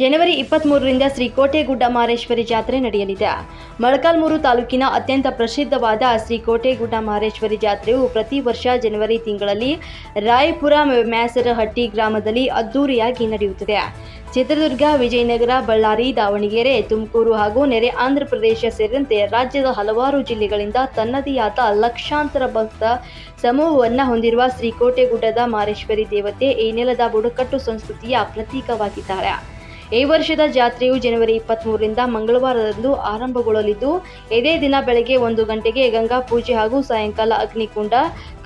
ಜನವರಿ ಇಪ್ಪತ್ತ್ಮೂರರಿಂದ ಶ್ರೀಕೋಟೆ ಗುಡ್ಡ ಮಾರೇಶ್ವರಿ ಜಾತ್ರೆ ನಡೆಯಲಿದೆ. ಮೊಳಕಾಲ್ಮೂರು ತಾಲೂಕಿನ ಅತ್ಯಂತ ಪ್ರಸಿದ್ಧವಾದ ಶ್ರೀಕೋಟೆ ಗುಡ್ಡ ಮಾರೇಶ್ವರಿ ಜಾತ್ರೆಯು ಪ್ರತಿ ವರ್ಷ ಜನವರಿ ತಿಂಗಳಲ್ಲಿ ರಾಯಪುರ ಮ್ಯಾಸರಹಟ್ಟಿ ಗ್ರಾಮದಲ್ಲಿ ಅದ್ದೂರಿಯಾಗಿ ನಡೆಯುತ್ತದೆ. ಚಿತ್ರದುರ್ಗ, ವಿಜಯನಗರ, ಬಳ್ಳಾರಿ, ದಾವಣಗೆರೆ, ತುಮಕೂರು ಹಾಗೂ ನೆರೆ ಆಂಧ್ರ ಪ್ರದೇಶ ಸೇರಿದಂತೆ ರಾಜ್ಯದ ಹಲವಾರು ಜಿಲ್ಲೆಗಳಿಂದ ತನ್ನದೇ ಆದ ಲಕ್ಷಾಂತರ ಭಕ್ತ ಸಮೂಹವನ್ನು ಹೊಂದಿರುವ ಶ್ರೀಕೋಟೆ ಗುಡ್ಡದ ಮಾರೇಶ್ವರಿ ದೇವತೆ ಈ ನೆಲದ ಬುಡಕಟ್ಟು ಸಂಸ್ಕೃತಿಯ ಪ್ರತೀಕವಾಗಿದ್ದಾರೆ. ಈ ವರ್ಷದ ಜಾತ್ರೆಯು ಜನವರಿ ಇಪ್ಪತ್ತ್ಮೂರರಿಂದ ಮಂಗಳವಾರದಂದು ಆರಂಭಗೊಳ್ಳಲಿದ್ದು, ಇದೇ ದಿನ ಬೆಳಗ್ಗೆ ಒಂದು ಗಂಟೆಗೆ ಗಂಗಾ ಪೂಜೆ ಹಾಗೂ ಸಾಯಂಕಾಲ ಅಗ್ನಿಕುಂಡ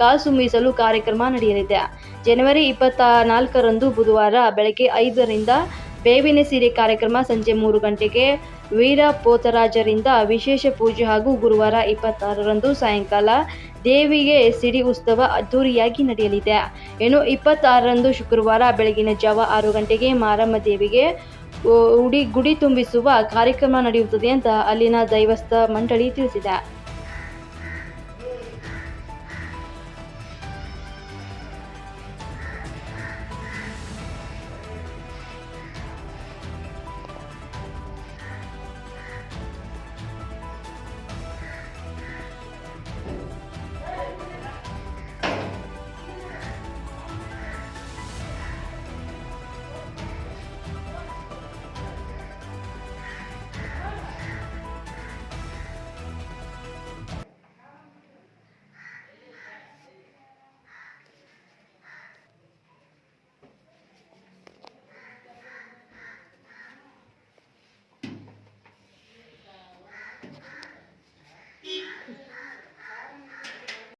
ಕಾಸು ಮೀಸಲು ಕಾರ್ಯಕ್ರಮ ನಡೆಯಲಿದೆ. ಜನವರಿ ಇಪ್ಪತ್ತ ನಾಲ್ಕರಂದು ಬುಧವಾರ ಬೆಳಗ್ಗೆ ಐದರಿಂದ ಬೇವಿನ ಸೀರೆ ಕಾರ್ಯಕ್ರಮ ಸಂಜೆ ಮೂರು ಗಂಟೆಗೆ ವೀರ ಪೋತರಾಜರಿಂದ ವಿಶೇಷ ಪೂಜೆ ಹಾಗೂ ಗುರುವಾರ ಇಪ್ಪತ್ತಾರರಂದು ಸಾಯಂಕಾಲ ದೇವಿಗೆ ಸಿಡಿ ಉತ್ಸವ ಅದ್ಧೂರಿಯಾಗಿ ನಡೆಯಲಿದೆ. ಇನ್ನು ಇಪ್ಪತ್ತಾರರಂದು ಶುಕ್ರವಾರ ಬೆಳಗಿನ ಜಾವ ಆರು ಗಂಟೆಗೆ ಮಾರಮ್ಮ ದೇವಿಗೆ ಉಡಿ ಗುಡಿ ತುಂಬಿಸುವ ಕಾರ್ಯಕ್ರಮ ನಡೆಯುತ್ತದೆ ಅಂತ ಅಲ್ಲಿನ ದೈವಸ್ಥ ಮಂಡಳಿ ತಿಳಿಸಿದೆ.